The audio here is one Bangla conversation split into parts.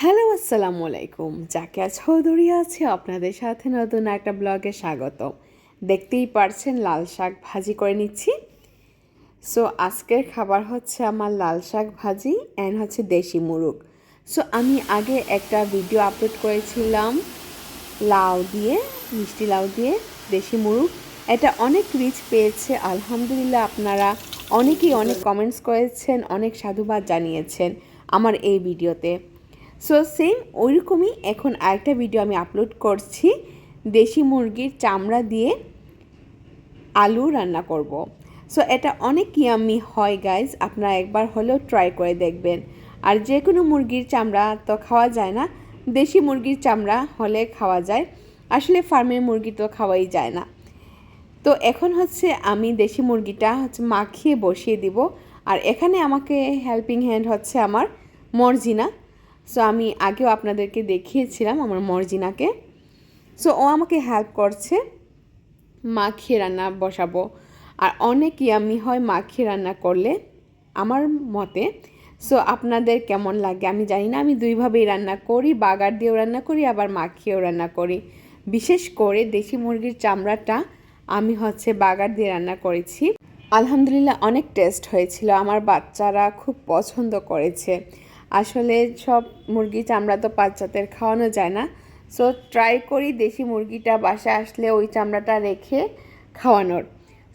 হ্যালো, আসসালামু আলাইকুম। জাকিয়া চৌধুরী আছে, আপনাদের সাথে নতুন একটা ব্লগে স্বাগত দেখতেই পারছেন, লাল শাক ভাজি করে নিচ্ছি। সো আজকের খাবার হচ্ছে আমার লাল শাক ভাজি অ্যান্ড হচ্ছে দেশি মুরগ। সো আমি আগে একটা ভিডিও আপলোড করেছিলাম, লাউ দিয়ে, মিষ্টি লাউ দিয়ে, দেশি মুরগ। এটা অনেক রিচ পেয়েছে, আলহামদুলিল্লাহ আপনারা অনেকেই অনেক কমেন্টস করেছেন, অনেক সাধুবাদ জানিয়েছেন আমার এই ভিডিওতে সো সেম ওইরকমই এখন আরেকটা ভিডিও আমি আপলোড করছি, দেশি মুরগির চামড়া দিয়ে আলু রান্না করব। সো এটা অনেক ইয়াম্মি হয় গাইজ আপনারা একবার হলেও ট্রাই করে দেখবেন। আর যে কোনো মুরগির চামড়া তো খাওয়া যায় না, দেশি মুরগির চামড়া হলে খাওয়া যায়, আসলে ফার্মের মুরগি তো খাওয়াই যায় না। তো এখন হচ্ছে আমি দেশি মুরগিটা হচ্ছে মাখিয়ে বসিয়ে দিব, আর এখানে আমাকে হেল্পিং হ্যান্ড হচ্ছে আমার মর্জিনা। সো আমি আগেও আপনাদেরকে দেখিয়েছিলাম আমার মর্জিনাকে। সো ও আমাকে হেল্প করছে মাখিয়ে রান্না বসাবো। আর অনেক ইয়ামি হয় মাখিয়ে রান্না করলে আমার মতে। সো আপনাদের কেমন লাগে? আমি জানি না, আমি দুইভাবেই রান্না করি, বাগার দিয়েও রান্না করি, আবার মাখিয়েও রান্না করি। বিশেষ করে দেশি মুরগির চামড়াটা আমি হচ্ছে বাগার দিয়ে রান্না করেছি। আলহামদুলিল্লাহ অনেক টেস্ট হয়েছিল, আমার বাচ্চারা খুব পছন্দ করেছে। আসলে সব মুরগি চামড়া তো বাচ্চাদের খাওয়ানো যায় না। সো ট্রাই করি দেশি মুরগিটা বাসায় আসলে ওই চামড়াটা রেখে খাওয়ানোর।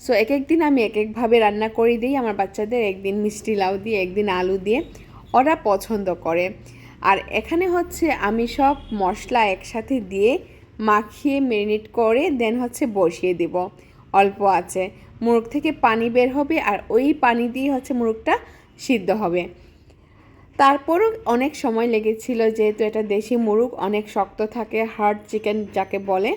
সো এক এক দিন আমি এক একভাবে রান্না করে দিই আমার বাচ্চাদের, একদিন মিষ্টি লাউ দিয়ে, একদিন আলু দিয়ে। ওরা পছন্দ করে। আর এখানে হচ্ছে আমি সব মশলা একসাথে দিয়ে মাখিয়ে মেরিনেট করে দেন হচ্ছে বসিয়ে দিব। অল্প আছে। মুরগ থেকে পানি বের হবে আর ওই পানি দিয়ে হচ্ছে মুরগটা সিদ্ধ হবে। তারপরও অনেক সময় লেগেছিল যেহেতু এটা দেশি মুরগ, অনেক শক্ত থাকে হার্ড চিকেন যাকে বলে।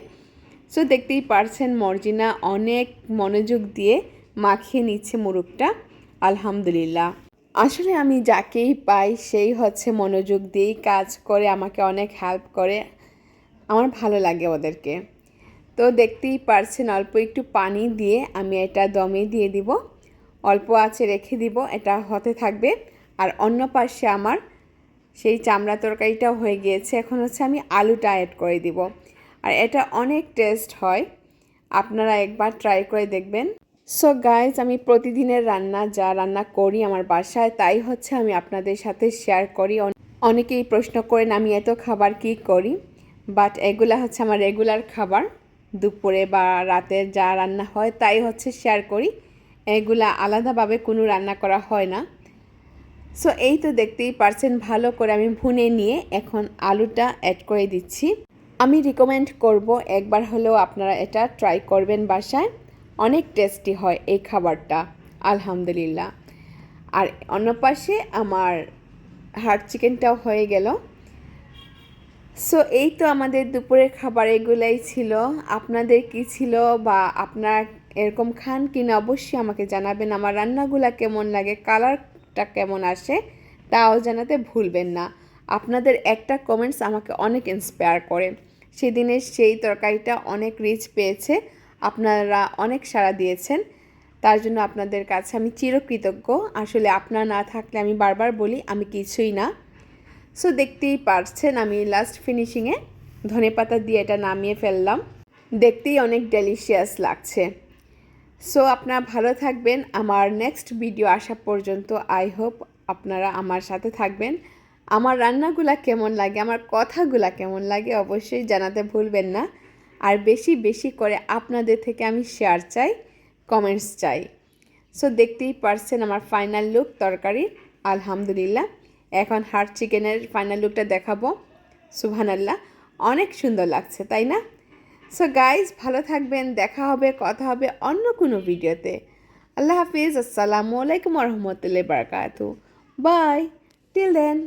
সো দেখতেই পারছেন মর্জিনা অনেক মনোযোগ দিয়ে মাখিয়ে নিচ্ছে মুরগটা। আলহামদুলিল্লাহ। আসলে আমি যাকেই পাই, সেই হচ্ছে মনোযোগ দিয়েই কাজ করে, আমাকে অনেক হেল্প করে। আমার ভালো লাগে ওদেরকে। তো দেখতেই পারছেন, অল্প একটু পানি দিয়ে আমি এটা দমে দিয়ে দিব। অল্প আছে রেখে দিব, এটা হতে থাকবে। আর অন্য পাশে আমার সেই চামড়া তরকারিটাও হয়ে গিয়েছে। এখন হচ্ছে আমি আলুটা অ্যাড করে দিব। আর এটা অনেক টেস্ট হয়। আপনারা একবার ট্রাই করে দেখবেন। সো গাইজ আমি প্রতিদিনের রান্না, যা রান্না করি আমার বাসায়, তাই হচ্ছে আমি আপনাদের সাথে শেয়ার করি। অনেকেই প্রশ্ন করেন, আমি এত খাবার কি করি? বাট এগুলা হচ্ছে আমার রেগুলার খাবার। দুপুরে বা রাতের যা রান্না হয়, তাই হচ্ছে শেয়ার করি। এগুলা আলাদাভাবে কোনো রান্না করা হয় না। সো এই তো দেখতেই পারছেন, ভালো করে আমি ভুনে নিয়ে এখন আলুটা অ্যাড করে দিচ্ছি। আমি রিকমেন্ড করব একবার হলেও আপনারা এটা ট্রাই করবেন বাসায়। অনেক টেস্টি হয় এই খাবারটা, আলহামদুলিল্লাহ। আর অন্য পাশে আমার হার্ড চিকেনটাও হয়ে গেল। সো এই তো আমাদের দুপুরের খাবার এগুলাই ছিল। আপনাদের কি ছিল বা আপনারা এরকম খান কিনা অবশ্যই আমাকে জানাবেন। আমার রান্নাগুলা কেমন লাগে কালারটা কেমন আসে তাও জানাতে ভুলবেন না। আপনাদের একটা কমেন্টস আমাকে অনেক ইন্সপায়ার করে। সেদিনের সেই তরকারিটা অনেক রিচ পেয়েছে, আপনারা অনেক সাড়া দিয়েছেন। তার জন্য আপনাদের কাছে আমি চিরকৃতজ্ঞ। আসলে আপনার না থাকলে আমি বারবার বলি, আমি কিছুই না। সো দেখতেই পারছেন আমি লাস্ট ফিনিশিংয়ে ধনে পাতা দিয়ে এটা নামিয়ে ফেললাম। দেখতেই অনেক ডেলিশিয়াস লাগছে। সো আপনারা ভালো থাকবেন। আমার নেক্সট ভিডিও আসা পর্যন্ত আই হোপ আপনারা আমার সাথে থাকবেন। আমার রান্নাগুলা কেমন লাগে, আমার কথাগুলা কেমন লাগে অবশ্যই জানাতে ভুলবেন না। আর বেশি বেশি করে আপনাদের থেকে আমি শেয়ার চাই কমেন্টস চাই। সো দেখতেই পারছেন আমার ফাইনাল লুক তরকারি, আলহামদুলিল্লাহ। এখন হার্ড চিকেনের ফাইনাল লুকটা দেখাবো। সুবহানাল্লাহ। অনেক সুন্দর লাগছে, তাই না? সো গাইজ ভালো থাকবেন, দেখা হবে, কথা হবে অন্য কোনো ভিডিওতে। আল্লাহ হাফিজ, আসসালামু আলাইকুম রহমতুল্লাহ বারকাতু বাই টিল দেন